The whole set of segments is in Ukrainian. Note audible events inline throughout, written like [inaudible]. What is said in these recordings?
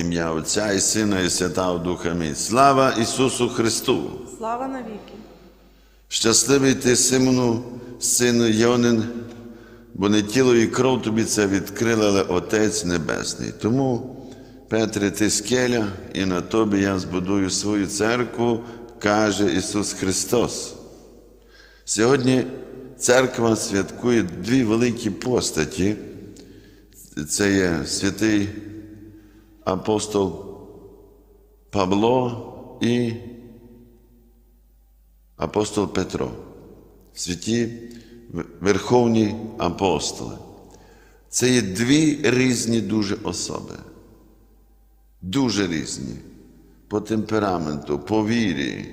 Ім'я Отця і Сина, і Святого Духа Мій. Слава Ісусу Христу! Слава навіки! Щасливий ти, Симону, сину Йонин, бо не тіло і кров тобі це відкрили, але Отець Небесний. Тому, Петре, ти скеля, і на тобі я збудую свою церкву, каже Ісус Христос. Сьогодні церква святкує дві великі постаті. Це є святий апостол Павло і апостол Петро, святі верховні апостоли. Це є дві різні дуже особи. Дуже різні по темпераменту, по вірі.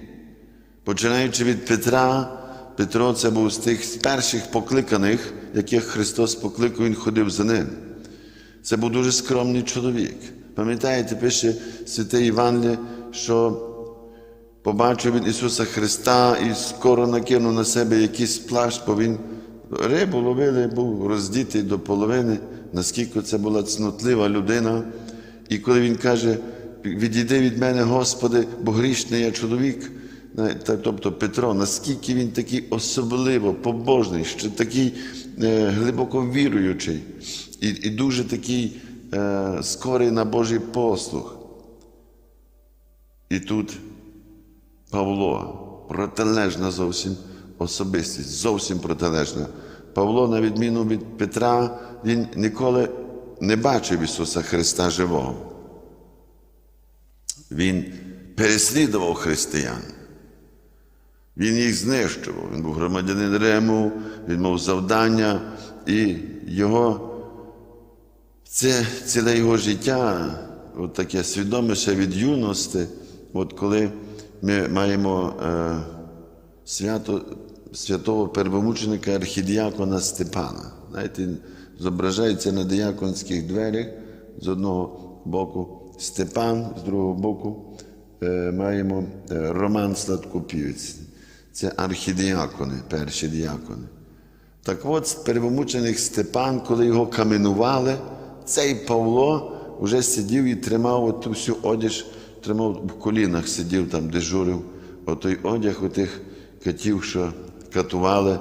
Починаючи від Петра, Петро це був з тих перших покликаних, яких Христос покликав, Він ходив за ним. Це був дуже скромний чоловік. Пам'ятаєте, пише святе Івангеліє, що побачив він Ісуса Христа і скоро накинув на себе якийсь плащ, бо він рибу ловили, був роздітий до половини, наскільки це була цнотлива людина. І коли він каже, відійди від мене, Господи, бо грішний я чоловік, тобто Петро, наскільки він такий особливо побожний, що такий е, глибоко віруючий і, і дуже такий е, скорий на Божий послух. І тут Павло, протилежна зовсім особистість, зовсім протилежна. Павло, на відміну від Петра, він ніколи не бачив Ісуса Христа живого. Він переслідував християн. Він їх знищував. Він був громадянин Риму, він мав завдання, і його це ціле його життя, от таке свідоме ще від юності, от коли ми маємо е, свято, святого первомученика архідіакона Степана. Знаєте, зображається на дияконських дверях з одного боку Степан, з другого боку е, маємо е, Роман Сладкопівець. Це архідіакони, перші діакони. Так от, первомученик Степан, коли його каменували, цей Павло вже сидів і тримав оту всю одяж, тримав в колінах, сидів там, дежурив, отой одяг отих катів, що катували,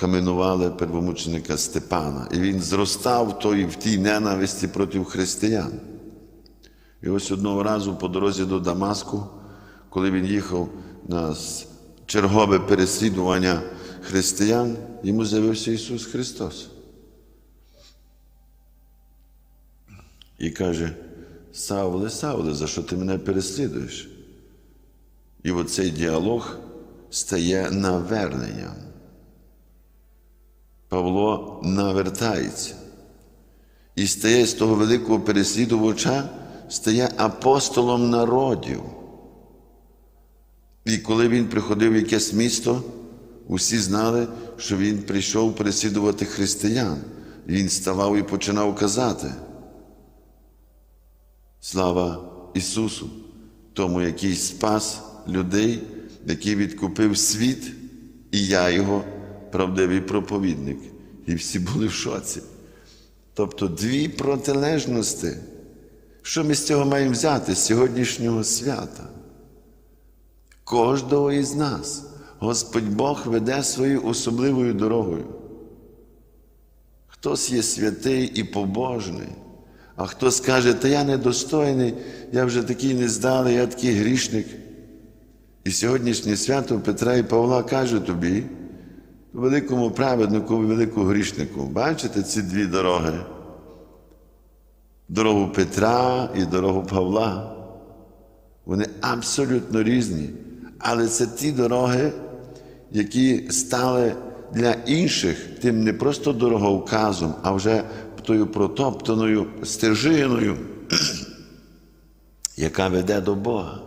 каменували первомученика Степана. І він зростав той, в тій ненависті проти християн. І ось одного разу по дорозі до Дамаску, коли він їхав на чергове переслідування християн, йому з'явився Ісус Христос. І каже, Савле, Савле, за що ти мене переслідуєш? І оцей діалог стає наверненням. Павло навертається і стає з того великого переслідувача, стає апостолом народів. І коли він приходив в якесь місто, усі знали, що він прийшов переслідувати християн. Він ставав і починав казати. Слава Ісусу, тому, який спас людей, який відкупив світ, і я його правдивий проповідник. І всі були в шоці. Тобто дві протилежності. Що ми з цього маємо взяти з сьогоднішнього свята? Кожного із нас Господь Бог веде своєю особливою дорогою. Хтось є святий і побожний, а хтось каже, та я недостойний, я вже такий нездалий, я такий грішник. І сьогоднішнє свято Петра і Павла каже тобі, великому праведнику великому грішнику, бачите ці дві дороги? Дорогу Петра і дорогу Павла. Вони абсолютно різні. Але це ті дороги, які стали для інших тим не просто дороговказом, а вже тою протоптаною стежиною, [clears throat] яка веде до Бога.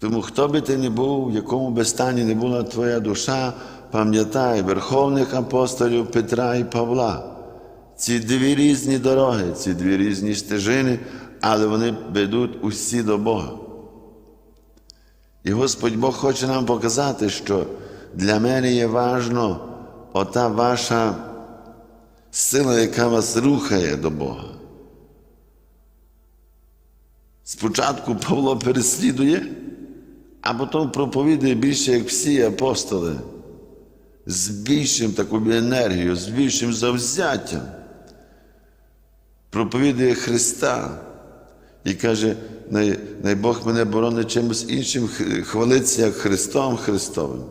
Тому хто би ти не був, в якому би стані не була твоя душа, пам'ятай верховних апостолів Петра і Павла. Ці дві різні дороги, ці дві різні стежини, але вони ведуть усі до Бога. І Господь Бог хоче нам показати, що для мене є важно ота ваша сила, яка вас рухає до Бога. Спочатку Павло переслідує, а потім проповідує більше, як всі апостоли, з більшим такою енергією, з більшим завзяттям. Проповідує Христа і каже, най, Бог мене боронить чимось іншим, хвалиться як Христом Христовим.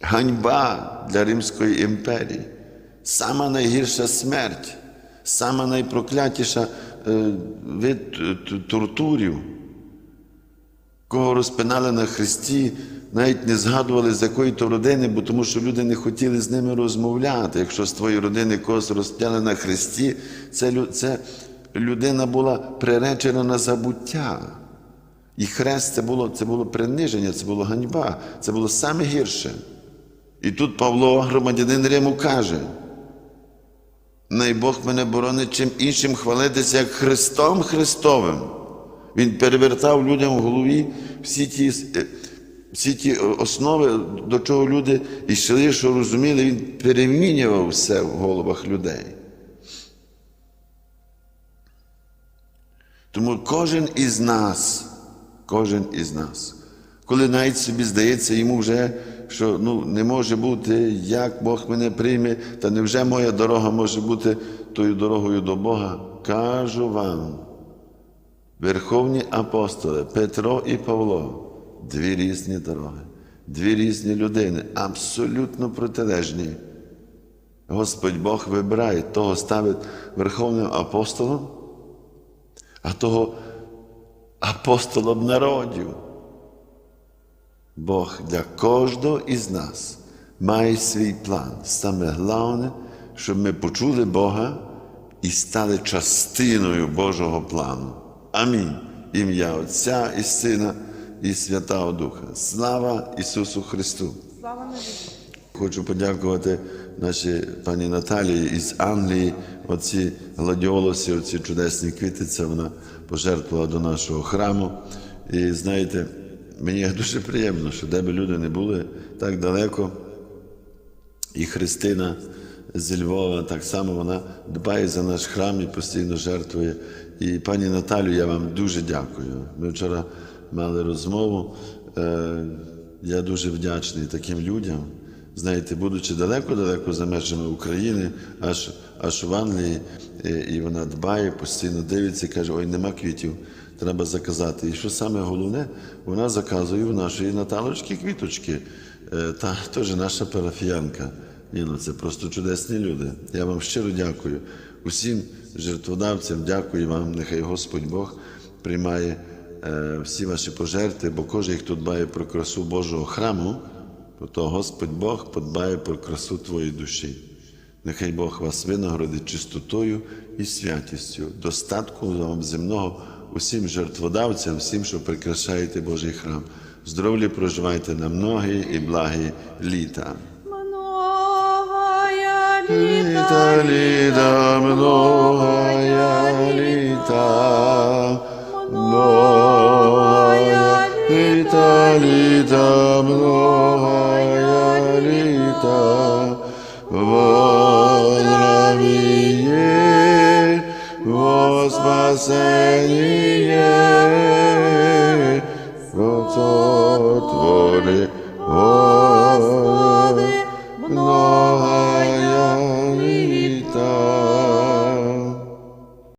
Ганьба для Римської імперії, сама найгірша смерть, сама найпроклятіша е, вид т- тортурів, кого розпинали на Христі, навіть не згадували з якої то родини, бо тому що люди не хотіли з ними розмовляти. Якщо з твоєї родини когось розп'яли на Христі, це, це людина була приречена на забуття. І хрест це було, це було приниження, це було ганьба, це було саме гірше. І тут Павло, громадянин Риму, каже: най Бог мене боронить чим іншим хвалитися, як Христом Христовим. Він перевертав людям в голові всі ті, е, всі ті основи, до чого люди йшли, що розуміли, він перемінював все в головах людей. Тому кожен із нас, кожен із нас, коли навіть собі здається йому вже, що ну, не може бути, як Бог мене прийме, та невже моя дорога може бути тою дорогою до Бога, кажу вам, верховні апостоли Петро і Павло, дві різні дороги, дві різні людини, абсолютно протилежні. Господь Бог вибирає, того ставить верховним апостолом, а того апостолом народів. Бог для кожного із нас має свій план. Саме головне, щоб ми почули Бога і стали частиною Божого плану. Амінь. Ім'я Отця і Сина і Святого Духа. Слава Ісусу Христу! Слава. Хочу подякувати нашій пані Наталії із Англії. Оці гладіолуси, оці чудесні квіти, це вона пожертвувала до нашого храму. І знаєте, мені дуже приємно, що де би люди не були так далеко. І Христина зі Львова так само вона дбає за наш храм і постійно жертвує. І пані Наталю, я вам дуже дякую. Ми вчора мали розмову. Е, Я дуже вдячний таким людям. Знаєте, будучи далеко-далеко за межами України, аж, аж в Англії, і вона дбає, постійно дивиться, каже, ой, нема квітів, треба заказати. І що саме головне, вона заказує в нашої Наталочки квіточки. Е, Та теж наша парафіянка. Ні, ну це просто чудесні люди. Я вам щиро дякую. Усім жертводавцям дякую вам. Нехай Господь Бог приймає е, всі ваші пожертви, бо кожен, хто дбає про красу Божого храму, то Господь Бог подбає про красу твоєї душі. Нехай Бог вас винагородить чистотою і святістю, достатку вам земного усім жертводавцям, всім, що прикрашаєте Божий храм. Здоровлі проживайте на многі і благі літа. Літа, літа, многая літа, многая літа, літа, многая літа, Отцо твори, Господи.